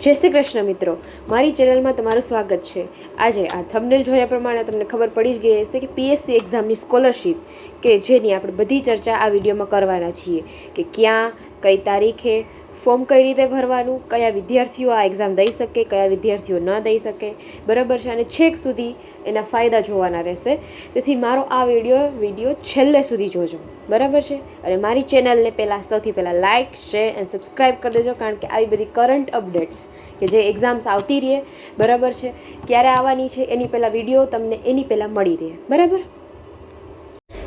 જય શ્રી કૃષ્ણ મિત્રો. મારી ચેનલમાં તમારું સ્વાગત છે. આજે આ થંબનેલ જોયા પ્રમાણે તમને ખબર પડી જ ગઈ હશે કે પીએસસી એક્ઝામની સ્કોલરશિપ કે જેની આપણે બધી ચર્ચા આ વિડીયોમાં કરવાના છીએ કે ક્યાં, કઈ તારીખે ફોર્મ કઈ રીતે ભરવાનું, કયા વિદ્યાર્થીઓ આ એક્ઝામ દઈ શકે, કયા વિદ્યાર્થીઓ ન દઈ શકે, બરાબર છે? અને છેક સુધી એના ફાયદા જોવાના રહેશે. તેથી મારો આ વીડિયો વીડિયો છેલ્લે સુધી જોજો. બરાબર છે? અને મારી ચેનલને પહેલાં સૌથી પહેલાં લાઇક શેર એન્ડ સબસ્ક્રાઈબ કરી દેજો, કારણ કે આવી બધી કરંટ અપડેટ્સ કે જે એક્ઝામ્સ આવતી રહે, બરાબર છે? ક્યારે આવવાની છે, એની પહેલાં વીડિયો તમને એની પહેલાં મળી રહે. બરાબર?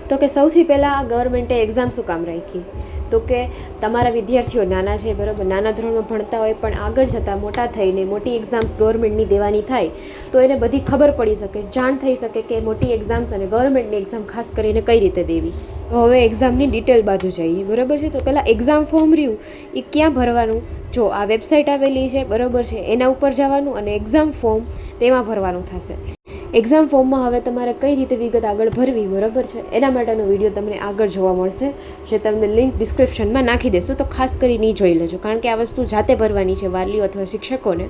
તો કે સૌથી પહેલાં ગવર્મેન્ટે એક્ઝામ શું કામ રાખી તો કે તમારા વિદ્યાર્થીઓ નાના છે, બરાબર? નાના ધોરણમાં ભણતા હોય પણ આગળ જતાં મોટા થઈને મોટી એક્ઝામ્સ ગવર્મેન્ટની દેવાની થાય, તો એને બધી ખબર પડી શકે, જાણ થઈ શકે કે મોટી એક્ઝામ્સ અને ગવર્મેન્ટની એક્ઝામ ખાસ કરીને કઈ રીતે દેવી. તો હવે એક્ઝામની ડિટેલ બાજુ જઈએ, બરાબર છે? તો પહેલાં એક્ઝામ ફોર્મ રહ્યું, એ ક્યાં ભરવાનું? જો આ વેબસાઇટ આવેલી છે, બરાબર છે, એના ઉપર જવાનું અને એક્ઝામ ફોર્મ તેમાં ભરવાનું થશે. એક્ઝામ ફોર્મમાં હવે તમારે કઈ રીતે વિગત આગળ ભરવી, બરાબર છે? એના માટેનો વીડિયો તમને આગળ જોવા મળશે, જે તમને લિંક ડિસ્ક્રિપ્શનમાં નાખી દેશું તો ખાસ કરીને નહીં જોઈ લેજો, કારણ કે આ વસ્તુ જાતે ભરવાની છે વાલીઓ અથવા શિક્ષકોને.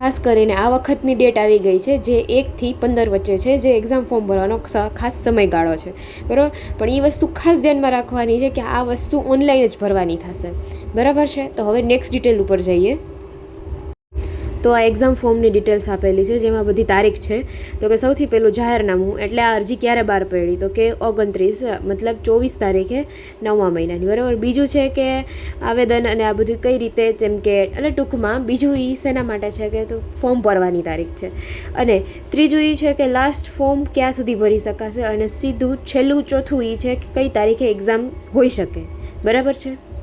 ખાસ કરીને આ વખતની ડેટ આવી ગઈ છે, જે એકથી પંદર વચ્ચે છે, જે એક્ઝામ ફોર્મ ભરવાનો ખાસ સમયગાળો છે, બરાબર? પણ એ વસ્તુ ખાસ ધ્યાનમાં રાખવાની છે કે આ વસ્તુ ઓનલાઈન જ ભરવાની થશે, બરાબર છે? તો હવે નેક્સ્ટ ડિટેલ ઉપર જઈએ. તો આ એક્ઝામ ફોર્મની ડિટેલ્સ આપેલી છે, જેમાં બધી તારીખ છે. તો કે સૌથી પહેલું જાહેરનામું, એટલે આ અરજી ક્યારે બહાર પડી? તો કે ઓગણત્રીસ, મતલબ ચોવીસ તારીખે નવમા મહિનાની, બરાબર? બીજું છે કે આવેદન અને આ બધું કઈ રીતે, જેમ કે, એટલે ટૂંકમાં બીજું એ શેના માટે છે કે તો ફોર્મ ભરવાની તારીખ છે. અને ત્રીજું એ છે કે લાસ્ટ ફોર્મ ક્યાં સુધી ભરી શકાશે? અને સીધું છેલ્લું ચોથું એ છે કે કઈ તારીખે એક્ઝામ હોઈ શકે? બરાબર છે?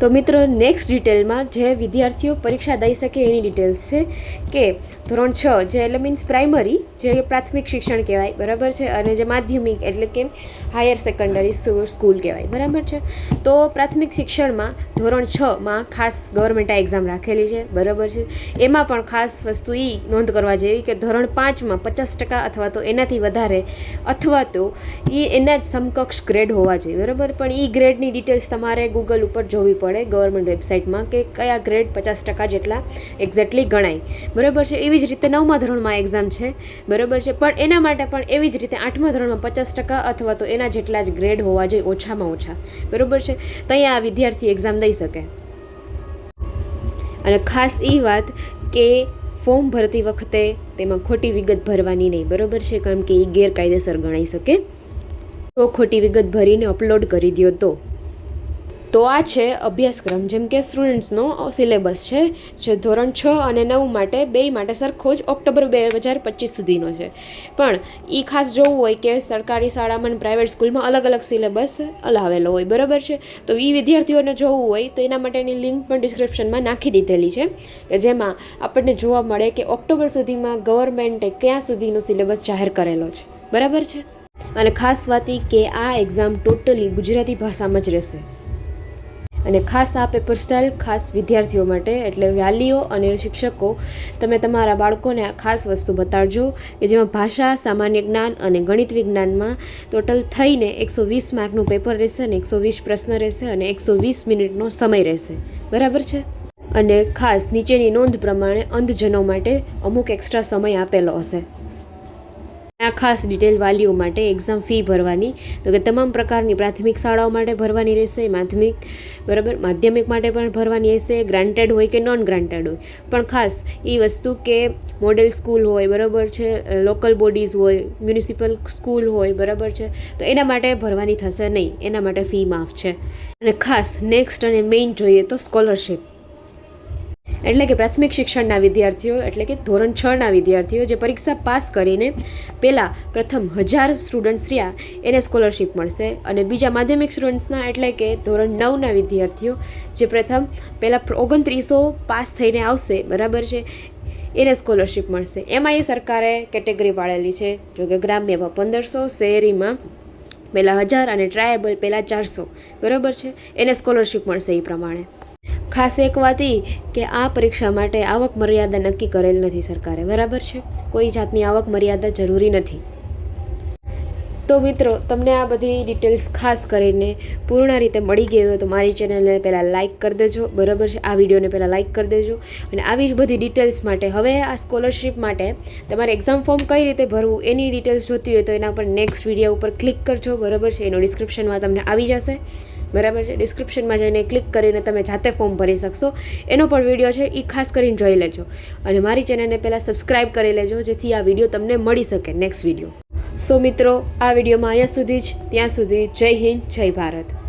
તો મિત્રો નેક્સ્ટ ડિટેલમાં જે વિદ્યાર્થીઓ પરીક્ષા દઈ શકે એની ડિટેલ્સ છે કે ધોરણ છ, જે એટલે મીન્સ પ્રાઇમરી જે પ્રાથમિક શિક્ષણ કહેવાય, બરાબર છે? અને જે માધ્યમિક એટલે કે હાયર સેકન્ડરી સ્કૂલ કહેવાય, બરાબર છે? તો પ્રાથમિક શિક્ષણમાં ધોરણ છમાં ખાસ ગવર્મેન્ટ આ એક્ઝામ રાખેલી છે, બરાબર છે. એમાં પણ ખાસ વસ્તુ એ નોંધ કરવા જેવી કે ધોરણ પાંચમાં પચાસ ટકા અથવા તો એનાથી વધારે અથવા તો એ એના જ સમકક્ષ ગ્રેડ હોવા જોઈએ, બરાબર? પણ એ ગ્રેડની ડિટેલ્સ તમારે ગૂગલ ઉપર જોવી પડે, ગવર્મેન્ટ વેબસાઇટમાં કે કયા ગ્રેડ પચાસ ટકા જેટલા એક્ઝેક્ટલી ગણાય. બરાબર છે? એવી જ રીતે નવમા ધોરણમાં એક્ઝામ છે, બરાબર છે? પણ એના માટે પણ એવી જ રીતે આઠમા ધોરણમાં પચાસ ટકા અથવા તો એના જેટલા જ ગ્રેડ હોવા જોઈએ, ઓછામાં ઓછા. બરાબર છે? ત્યાં આ વિદ્યાર્થી એક્ઝામ દઈ શકે. અને ખાસ એ વાત કે ફોર્મ ભરતી વખતે તેમાં ખોટી વિગત ભરવાની નહીં, બરાબર છે? કારણ કે એ ગેરકાયદેસર ગણાઈ શકે. તો ખોટી વિગત ભરીને અપલોડ કરી દો તો. તો આ છે અભ્યાસક્રમ, જેમ કે સ્ટુડન્ટ્સનો સિલેબસ છે, જે ધોરણ છ અને નવ માટે બે માટે સરખો જ ઓક્ટોબર બે હજાર પચીસ સુધીનો છે. પણ એ ખાસ જોવું હોય કે સરકારી શાળામાં અને પ્રાઇવેટ સ્કૂલમાં અલગ અલગ સિલેબસ અલાવેલો હોય, બરાબર છે? તો એ વિદ્યાર્થીઓને જોવું હોય તો એના માટેની લિંક પણ ડિસ્ક્રિપ્શનમાં નાખી દીધેલી છે, કે જેમાં આપણને જોવા મળે કે ઓક્ટોબર સુધીમાં ગવર્મેન્ટે ક્યાં સુધીનો સિલેબસ જાહેર કરેલો છે. બરાબર છે? અને ખાસ વાત એ કે આ એક્ઝામ ટોટલી ગુજરાતી ભાષામાં જ રહેશે. અને ખાસ આ પેપર સ્ટાઇલ ખાસ વિદ્યાર્થીઓ માટે, એટલે વાલીઓ અને શિક્ષકો, તમે તમારા બાળકોને આ ખાસ વસ્તુ બતાડજો કે જેમાં ભાષા, સામાન્ય જ્ઞાન અને ગણિત વિજ્ઞાનમાં ટોટલ થઈને એકસો વીસ માર્કનું પેપર રહેશે અને એકસો વીસ પ્રશ્ન રહેશે અને એકસો વીસ મિનિટનો સમય રહેશે. બરાબર છે? અને ખાસ નીચેની નોંધ પ્રમાણે અંધજનો માટે અમુક એક્સ્ટ્રા સમય આપેલો હશે. આ ખાસ ડિટેલ વાલીઓ માટે એક્ઝામ ફી ભરવાની. તો કે તમામ પ્રકારની પ્રાથમિક શાળાઓ માટે ભરવાની રહેશે, માધ્યમિક, બરાબર? માધ્યમિક માટે પણ ભરવાની રહેશે ગ્રાન્ટેડ હોય કે નોન ગ્રાન્ટેડ હોય. પણ ખાસ એ વસ્તુ કે મોડેલ સ્કૂલ હોય, બરાબર છે? લોકલ બોડીઝ હોય મ્યુનિસિપલ સ્કૂલ હોય, બરાબર છે? તો એના માટે ભરવાની થશે નહીં. એના માટે ફી માફ છે. અને ખાસ નેક્સ્ટ અને મેઇન જોઈએ તો સ્કોલરશિપ એટલે કે પ્રાથમિક શિક્ષણના વિદ્યાર્થીઓ, એટલે કે ધોરણ છના વિદ્યાર્થીઓ જે પરીક્ષા પાસ કરીને પહેલાં પ્રથમ હજાર સ્ટુડન્ટ્સ રહ્યા, એને સ્કોલરશિપ મળશે. અને બીજા માધ્યમિક સ્ટુડન્ટ્સના એટલે કે ધોરણ નવના વિદ્યાર્થીઓ જે પ્રથમ પહેલાં ઓગણત્રીસો પાસ થઈને આવશે, બરાબર છે, એને સ્કોલરશિપ મળશે. એમાં એ સરકારે કેટેગરી પાડેલી છે જો કે ગ્રામ્યમાં પંદરસો, શહેરીમાં પહેલાં હજાર અને ટ્રાયબલ પહેલાં ચારસો, બરાબર છે, એને સ્કોલરશિપ મળશે એ પ્રમાણે. ખાસ એક વાત એ કે આ પરીક્ષા માટે આવક મર્યાદા નક્કી કરેલ નથી સરકારે, બરાબર છે? કોઈ જાતની આવક મર્યાદા જરૂરી નથી. તો મિત્રો, તમને આ બધી ડિટેલ્સ ખાસ કરીને પૂર્ણ રીતે મળી ગઈ હોય તો મારી ચેનલને પહેલાં લાઇક કરી દેજો, બરાબર છે? આ વિડીયોને પહેલાં લાઇક કરી દેજો અને આવી જ બધી ડિટેલ્સ માટે હવે આ સ્કોલરશિપ માટે તમારે એક્ઝામ ફોર્મ કઈ રીતે ભરવું એની ડિટેલ્સ જોતી હોય તો એના પર નેક્સ્ટ વીડિયો ઉપર ક્લિક કરજો, બરાબર છે? એનું ડિસ્ક્રિપ્શનમાં તમને આવી જશે. બરાબર છે? ડિસ્ક્રિપ્શનમાં જઈને ક્લિક કરીને તમે જાતે ફોર્મ ભરી શકશો. એનો પણ વીડિયો છે એ ખાસ કરીને જોઈ લેજો. અને મારી ચેનલને પહેલાં સબસ્ક્રાઇબ કરી લેજો, જેથી આ વીડિયો તમને મળી શકે. નેક્સ્ટ વીડિયો સો મિત્રો, આ વિડીયોમાં અહીંયા સુધી જ, ત્યાં સુધી જય હિન્દ, જય ભારત.